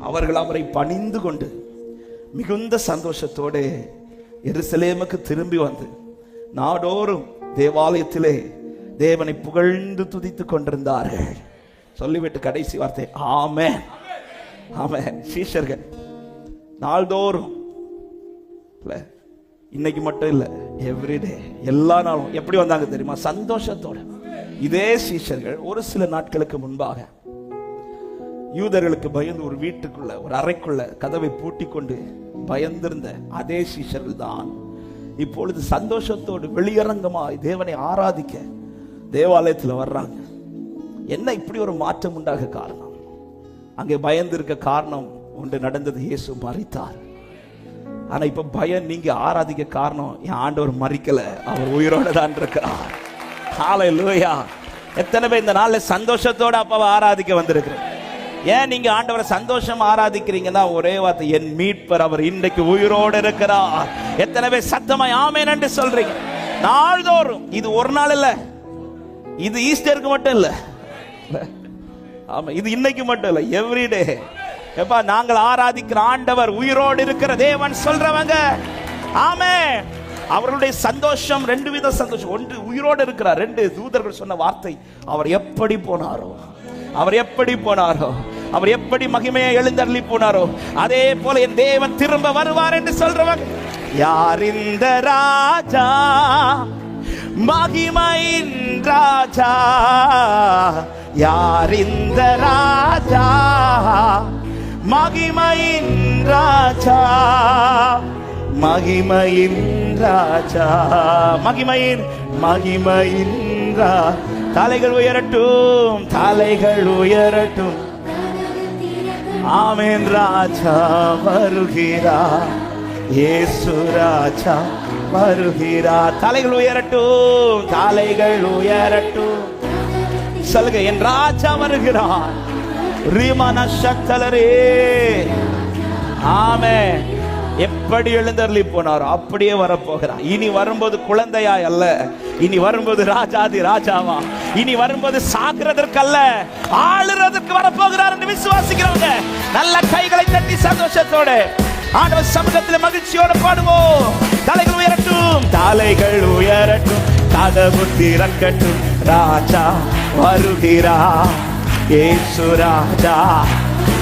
அவர்கள் அவரை பணிந்து கொண்டு மிகுந்த சந்தோஷத்தோடு எருசலேமுக்கு திரும்பி வந்து நாடோறும் தேவாலயத்திலே தேவனை புகழ்ந்து துதித்து கொண்டிருந்தார்கள். சொல்லிவிட்டு கடைசி வார்த்தை ஆமே ஆமே சீஷர்கள் நாள்தோறும் இல்லை இன்னைக்கு மட்டும் இல்லை எவ்ரிடே எல்லா நாளும். எப்படி வந்தாங்க தெரியுமா? சந்தோஷத்தோட. இதே சீஷர்கள் ஒரு சில நாட்களுக்கு முன்பாக யூதர்களுக்கு பயந்து ஒரு வீட்டுக்குள்ள ஒரு அறைக்குள்ள கதவை பூட்டி கொண்டு பயந்திருந்த அதே சீஷர்கள் தான் இப்பொழுது சந்தோஷத்தோடு வெளியரங்கமாய் தேவனை ஆராதிக்க தேவாலயத்தில் வர்றாங்க. என்ன இப்படி ஒரு மாற்றம் உண்டாக காரணம்? அங்கே பயந்திருக்க காரணம் ஒன்று நடந்தது. இயேசு மறித்தார் ஆனா இப்ப பயம் நீங்க ஆராதிக்க காரணம் என் ஆண்டவர் மறிக்கல அவர் உயிரோட தான் இருக்கிறார். ஹalleluya எத்தனை பேர் இந்த நாளில் சந்தோஷத்தோட அப்பாவை ஆராதிக்க வந்திருக்கிறேன் ஏன் நீங்க ஆண்டவரை சந்தோஷம் ஆராதிக்கிறீங்கன்னா? ஒரே வார்த்தை என் மீட்பர் அவர் இன்றைக்கு உயிரோடு இருக்கிறார். எத்தனை பேர் சத்தமாய் ஆமேன் என்று சொல்றீங்க. நாள்தோறும். இது ஒரு நாள் இல்ல. இது ஈஸ்டருக்கு மட்டும் இல்ல. ஆமா இது இன்னைக்கு மட்டும் இல்ல. எவ்ரிடே எப்பா நாங்கள் ஆராதிக்கிற ஆண்டவர் உயிரோடு இருக்கிற தேவன் சொல்றவங்க. ஆமே அவர்களுடைய சந்தோஷம் ரெண்டு வித சந்தோஷம். ஒன்று உயிரோடு இருக்கிறார் ரெண்டு தூதர்கள் சொன்ன வார்த்தை அவர் எப்படி போனாரோ அவர் எப்படி போனாரோ அவர் எப்படி மகிமையை எழுந்தள்ளி போனாரோ அதே போல என் தேவன் திரும்ப வருவார் என்று சொல்றவங்க. யார் இந்த ராஜா? மகிமையின் ராஜா. யார் இந்த ராஜா? மகிமையின் ராஜா. மகிமையின் ராஜா. மகிமையின் மகிமையின் தலைகள் உயரட்டும் தலைகள் உயரட்டும். ஆமேன் ராஜா வருகிறா ஏசு ராஜா வருகிறா தலைகள் உயரட்டும் தலைகள் உயரட்டும். சொல்லுங்க என் ராஜா வருகிறான் ரீமான சக்தலரே ஆமே எப்படி எழுந்தருளி போனாரோ அப்படியே வரப்போகிறார். இனி வரும்போது குழந்தையாய் அல்ல. இனி வரும்போது ராஜாதி ராஜாவா? இனி வரும்போது சாகிறதற்கு அல்ல ஆளுறதற்கு வரப்போகிறார் என்று விசுவாசிக்கிறவங்க. நல்ல கைகளை தட்டி சந்தோஷத்தோட ஆண்டவர் சமூகத்தில் மகிழ்ச்சியோட பாடுவோம். தலைகள் உயரட்டும். தலைகள் உயரட்டும். கதவு திறக்கட்டும் ராஜா வருகிறா ஏசு ராஜா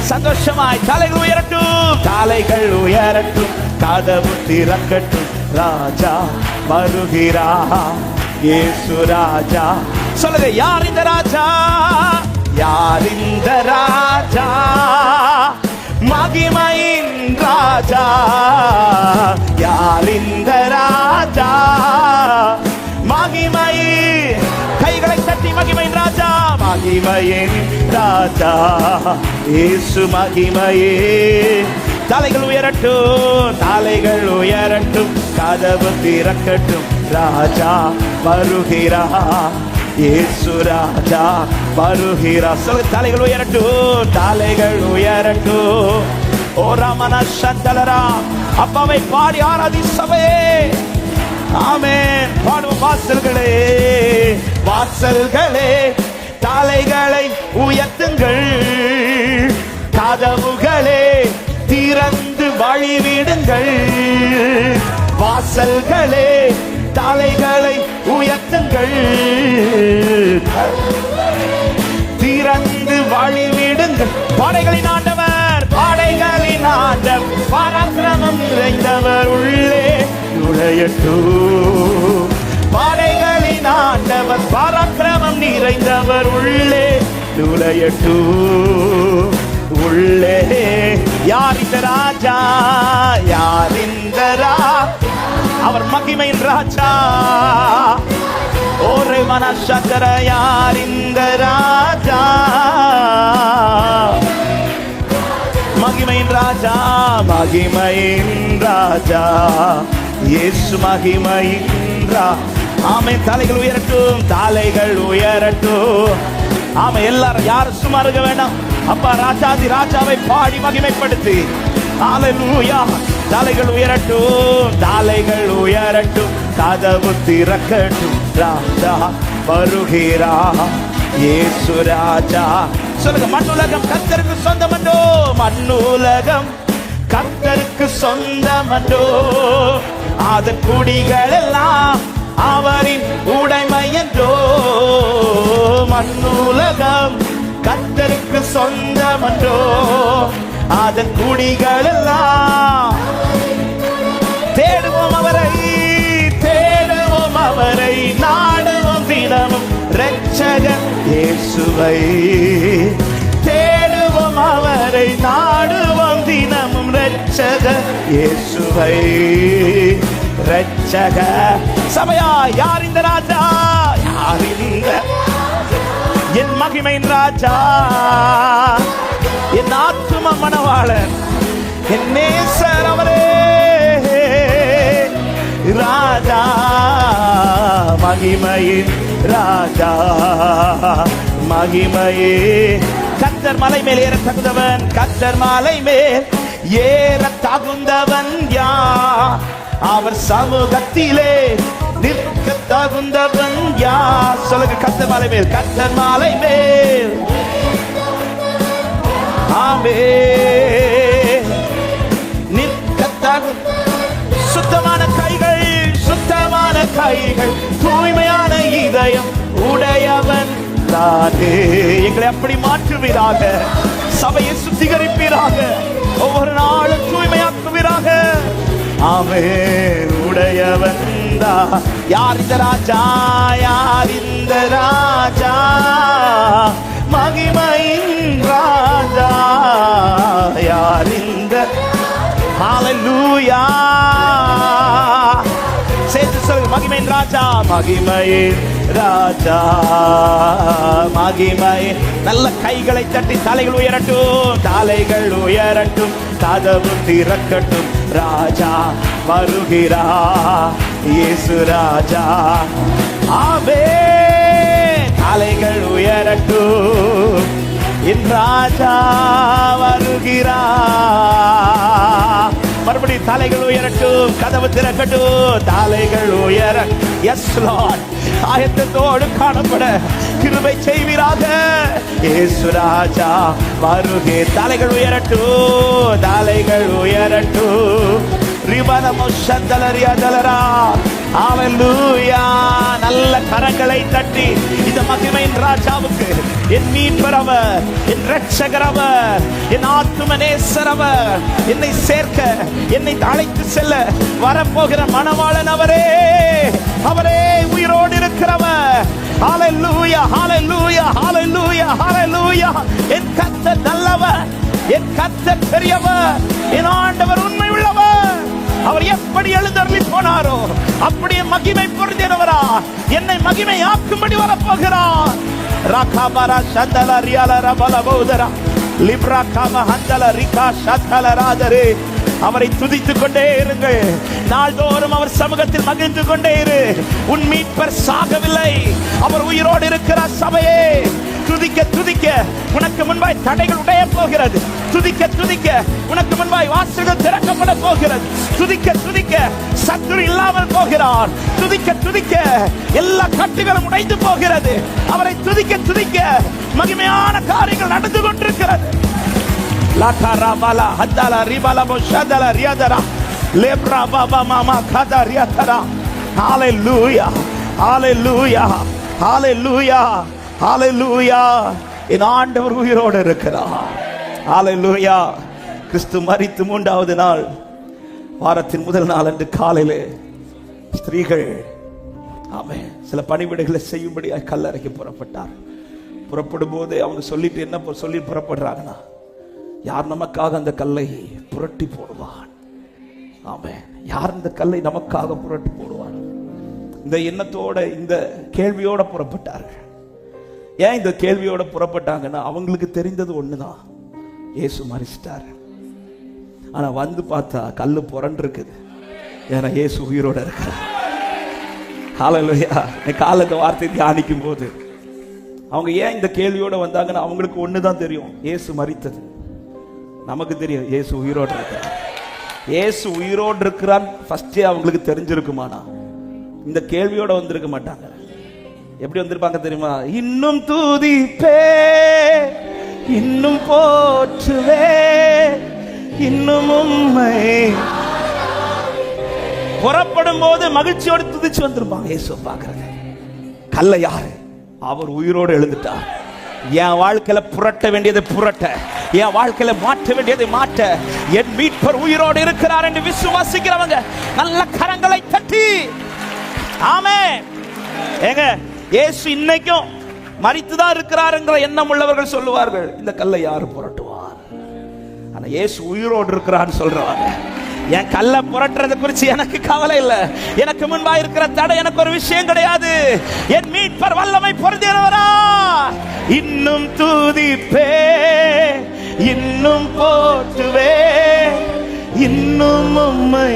சந்தோஷமாய் தலைகள் உயரட்டும். தலைகள் உயரட்டும். கதவு திறக்கட்டும். ராஜா வருகிறா. ஏசு ராஜா. சொல்லுங்க யார் இந்த ராஜா? யார் இந்த ராஜா? மகிமையின் ராஜா. யார் இந்த ராஜா? மகிமை கைகளை தட்டி மகிமையின் ராஜா. மகிமையே தாத்தா இயேசு மகிமையே. தலைகள் உயரட்டும் தலைகள் உயரட்டும் கதவு திறக்கட்டும் ராஜா வருகிறா. இயேசு ராஜா வருகிறா. சொல்லு தலைகள் உயரட்டும் தலைகள் உயரட்டும். ஓ ரமண சந்தலரா அப்பாவை பாடி ஆராதி சபையே ஆமே பாடுவோம் வாசல்களே வாசல்களே. உயர்த்துங்கள் வாசல்களே தலைகளை உயர்த்துங்கள். திறந்து வழிவிடுங்கள். படைகளின் ஆண்டவர் படைகளின் ஆண்டவர் பராக்கிரமம் நிறைந்தவர் உள்ளே நுழையட்டும். படைகளின் ஆண்டவர் பராக்கிரமம் நிறைந்தவர் உள்ளே நுழையட்டும். உள்ளே. யார் இந்த ராஜா? யார் இந்த ரா? அவர் மகிமையின் ராஜா. ஒரு மனசக்கர யார் இந்த ராஜா? மகிமையின் ராஜா மகிமையின் ராஜா. இயேசு மகிமையின் ரா. ஆமை தலைகள் உயரட்டும் தலைகள் உயரட்டும். ஆமா எல்லாரும் யாரும் சும்மா இருக்க வேண்டாம். அப்பா ராஜாதி ராஜாவை பாடி மகிமைப்படுத்தி. ஹalleluya. தலைகள் உயரட்டும் தலைகள் உயரட்டும் கதவு திறக்கட்டும். ராஜா வருகிறா. இயேசு ராஜா. சொல்லுங்க மண்ணுலகம் கத்தருக்கு சொந்தமன்றோ? மண்ணுலகம் கத்தருக்கு சொந்தமன்றோ? அதன் குடிகள் எல்லாம் அவரின் உடைமை என்றோ? மண்ணுலகம் சொந்தமன்றோ? அதன் குடிகள் எல்லாம் தேடுவோம் அவரை தேடுவோம் அவரை. நாடுவோம் தினமும் ரட்சகர் இயேசுவை. தேடுவோம் அவரை நாடுவோம் தினமும் ரட்சகர் இயேசுவை. ரட்சக சபையா யார் இந்த ராஜா? யார் இந்த என் மகிமையின் ராஜா என் ஆத்தும மணவாளன் என் நேசர் அவரே. ராஜா மகிமையின் ராஜா மகிமையே. கத்தர் மலை மேல் ஏற தகுந்தவன் கத்தர் மலை மேல் ஏற தகுந்தவன் யா அவர் சமூகத்திலே நிற்க தகுந்தவன் யார்? சொல்லுங்க கத்த மாலை மேல் கத்த மாலை மேல். ஆமே நிற்க சுத்தமான கைகள் சுத்தமான கைகள் தூய்மையான இதயம் உடையவன் தானே. எங்களை அப்படி மாற்றுவீராக சபையை சுத்திகரிப்பீராக ஒவ்வொரு நாளும் தூய்மையாக்குவீராக. ஆமே உடையவன் தான் யார் இந்த ராஜா? யார் இந்த ராஜா? மகிமையின் ராஜா. யார் இந்த ஹalleluya. சேர்த்து சொல்லுங்க மகிமையின் ராஜா மகிமையின் ராஜா. மகிமை. நல்ல கைகளை தட்டி தலைகள் உயரட்டும் தலைகள் உயரட்டும் கதவு திறக்கட்டும். ராஜா வருகிறா இயேசு ராஜா. ஆவே அலைகள் உயரட்டும். என் ராஜா வருகிறா மறுபடி தலைகள் உயரட்டும். கதவு திறக்கட்டும். தலைகள் உயர. எஸ் லார்ட் ஆயத்தத்தோடு காணப்பட. கிருபை செய்வீராக. இயேசு ராஜா வருகே. தலைகள் உயரட்டும். தலைகள் உயரட்டும். நல்ல கரங்களை தட்டி இந்த மகிமையின் ராஜாவுக்கு என் மீட்பரவர் என் ரட்சகரவர் என் ஆத்தும நேசரவர் என்னை சேர்க்க என்னை அழைத்து செல்ல வரப்போகிற மணவாளன் அவரே. அவரே உயிரோடு இருக்கிறவர். ஹalleluya ஹalleluya ஹalleluya ஹalleluya என் கர்த்தர் நல்லவர் என் கர்த்தர் பெரியவர் என் அப்படியே மகிமை பொருந்தினவரா? என்னை மகிமை ஆக்கும்படி வரப்போகிறார் ராகாபரா சந்தல ரியால ரபல பௌதரா லிப்ரா காம ஹந்தல ரிகா சந்தல ராதரே. அவரை துதித்துக் கொண்டே இருங்கள் நாள்தோறும் அவர் சமூகத்தில் மகிழ்ந்து கொண்டே இரு. உன் மீட்பர் சாகவில்லை. அவர் உயிரோடு இருக்கிறார் சபையே. துதிக்க துதிக்க. உனக்கு முன்பாய் தடைகள் உடைய போகிறது. துதிக்க துதிக்க. உனக்கு முன்பாய் வாசல்கள் திறக்கப்பட போகிறது. துதிக்க துதிக்க. சத்துரு இல்லாமல் போகிறார். துதிக்க துதிக்க. எல்லா கட்டுகளும் உடைந்து போகிறது. அவரை துதிக்க துதிக்க. மகிமையான காரியங்கள் நடந்து கொண்டிருக்கிறது. லாகாரா பாலா ஹத்தாலா ரிபாலா போஷாதலா ரியாதரா லேப்ரா பாபா மாமா காதா ரியாதரா ஹalleluya ஹalleluya ஹalleluya ஹalleluya என் ஆண்டவர் உயிரோடு இருக்கிறார். ஹalleluya கிறிஸ்து மரித்து மூன்றாவது நாள் வாரத்தின் முதல் நாள் அன்று காலையிலே ஸ்திரீகள் ஆமே சில பணிவிடைகளை செய்யும்படியாக கல்லறைக்கு புறப்பட்டார். புறப்படும் போது அவங்க சொல்லிட்டு என்ன பு- சொல்லி புறப்படுறாங்கன்னா யார் நமக்காக அந்த கல்லை புரட்டி போடுவான்? ஆமே யார் இந்த கல்லை நமக்காக புரட்டி போடுவான்? இந்த எண்ணத்தோட இந்த கேள்வியோட புறப்பட்டார்கள். ஏன் இந்த கேள்வியோட புறப்பட்டாங்கன்னா அவங்களுக்கு தெரிந்தது ஒண்ணுதான். இயேசு மறிச்சிட்டாரு ஆனா வந்து பார்த்தா கல்லு புரண்டிருக்குது. ஏன்னா இயேசு உயிரோட இருக்கிறார். ஹalleluya கால இந்த வார்த்தை தியானிக்கும் போது அவங்க ஏன் இந்த கேள்வியோட வந்தாங்கன்னா அவங்களுக்கு ஒண்ணுதான் தெரியும். ஏசு மறித்தது நமக்கு தெரியும் இயேசு உயிரோடு இருக்கிறார். இயேசு உயிரோடு இருக்கிறான் ஃபஸ்ட்டே அவங்களுக்கு தெரிஞ்சிருக்குமானா இந்த கேள்வியோட வந்திருக்க மாட்டாங்க. எப்படி வந்திருப்பாங்க தெரியுமா? இன்னும் தூதிப்பே இன்னும் போற்றுவே இன்னும் உண்மை புறப்படும் போது மகிழ்ச்சியோடு துதிச்சு வந்திருப்பாங்க. இயேசு பாக்குறது கல்ல யாரு? அவர் உயிரோடு எழுந்துட்டார். என் வாழ்க்கையில புரட்ட வேண்டியதை புரட்ட. என் வாழ்க்கையில மாற்ற வேண்டியதை மாற்ற. என் மீட்பர் உயிரோடு இருக்கிறார் என்று விசுவாசிக்கிறவங்க நல்ல கரங்களை தட்டி. ஆமே ஏங்க இயேசு இன்னைக்கும் மறித்துதான் இருக்கிறாருங்கிற எண்ணம் உள்ளவர்கள் சொல்லுவார்கள் இந்த கல்லை யாரு புரட்டுவார்? ஆனா இயேசு உயிரோடு இருக்கிறான்னு சொல்றாங்க என் கல்லை புரட்டுறது குறித்து எனக்கு கவலை இல்லை. எனக்கு முன்பா இருக்கிற தடை எனக்கு ஒரு விஷயம் கிடையாது. என் மீட்பர் வல்லமை பொருந்தியவரா இன்னும் தூதிப்பே இன்னும் போற்றுவே இன்னும் உம்மை.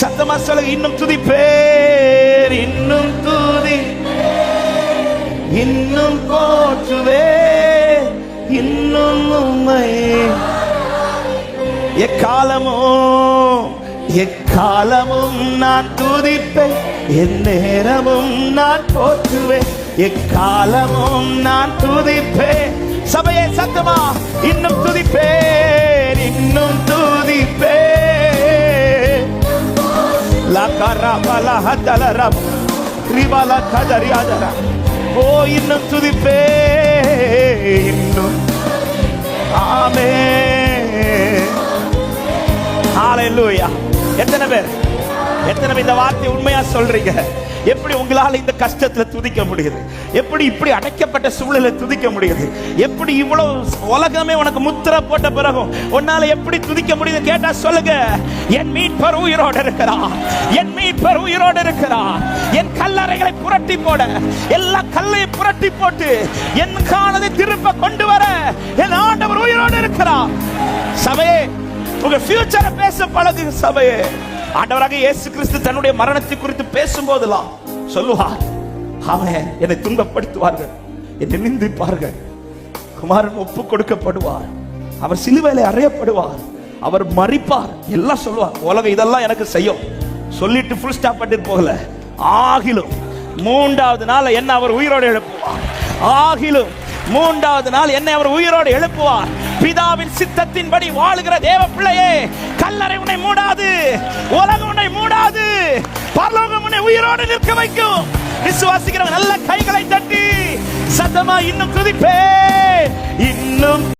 சத்தமா சொல்லுங்க இன்னும் துதிப்பேர் இன்னும் தூதி இன்னும் போற்றுவே இன்னும் உண்மை எக்காலமும் எக்காலமும் நான் துதிப்பேன் என் நேரமும் நான் போற்றுவேன். எக்காலமும் நான் துதிப்பேன். சபையை சத்தமா இன்னும் துதிப்பேன் இன்னும் துதிப்பேன். லகரபல ஹதலரம் ரிபல ஓ இன்னும் துதிப்பே இன்னும். ஆமே ஹalleluya எத்தனை பேர்? எத்தனை பேர் இந்த வார்த்தை உண்மையா சொல்றீங்க? எப்படி உங்களால இந்த கஷ்டத்துல துதிக்க முடியுது? எப்படி இப்படி அடைக்கப்பட்ட சூழலை துதிக்க முடியுது? எப்படி இவ்வளவு உலகமே உனக்கு முத்திர போட்ட பிறகும் உன்னால எப்படி துதிக்க முடியுது கேட்டா சொல்லுங்க. என் மீட்பர் உயிரோடு இருக்கிறா என் மீட்பர் உயிரோடு இருக்கிறா என் கல்லறைகளை புரட்டி போட. எல்லா கல்லையும் புரட்டி போட்டு என் காணதை திரும்ப கொண்டு வர என் ஆண்டவர் உயிரோடு இருக்கிறா சபையே உங்க ஃபியூச்சரை பேச பழகு சபையே ஆண்டவராக இயேசு கிறிஸ்து தன்னுடைய மரணத்தை குறித்து பேசும் போதெல்லாம் சொல்லுவார் அவன் என்னை துன்பப்படுத்துவார்கள் என்னை நிந்திப்பார்கள். குமாரன் ஒப்பு கொடுக்கப்படுவார் அவர் சிலுவையில அறையப்படுவார் அவர் மறிப்பார் எல்லாம் சொல்லுவார் உலகம் இதெல்லாம் எனக்கு செய்யும். சொல்லிட்டு ஃபுல் ஸ்டாப் பண்ணிட்டு போகல. ஆகிலும் மூன்றாவது நாள் என்ன அவர் உயிரோடு எழுப்புவார்? ஆகிலும் மூன்றாவது நாள் என்னை அவர் உயிரோடு எழுப்புவார். பிதாவின் சித்தத்தின்படி வாழுகிற தேவ பிள்ளையே கல்லறை உன்னை மூடாது உலகம் உன்னை மூடாது பரலோகம் உன்னை உயிரோடு நிற்க வைக்கும். விசுவாசிக்கிறவன் நல்ல கைகளை தட்டி சத்தமா இன்னும் துதிப்பே இன்னும்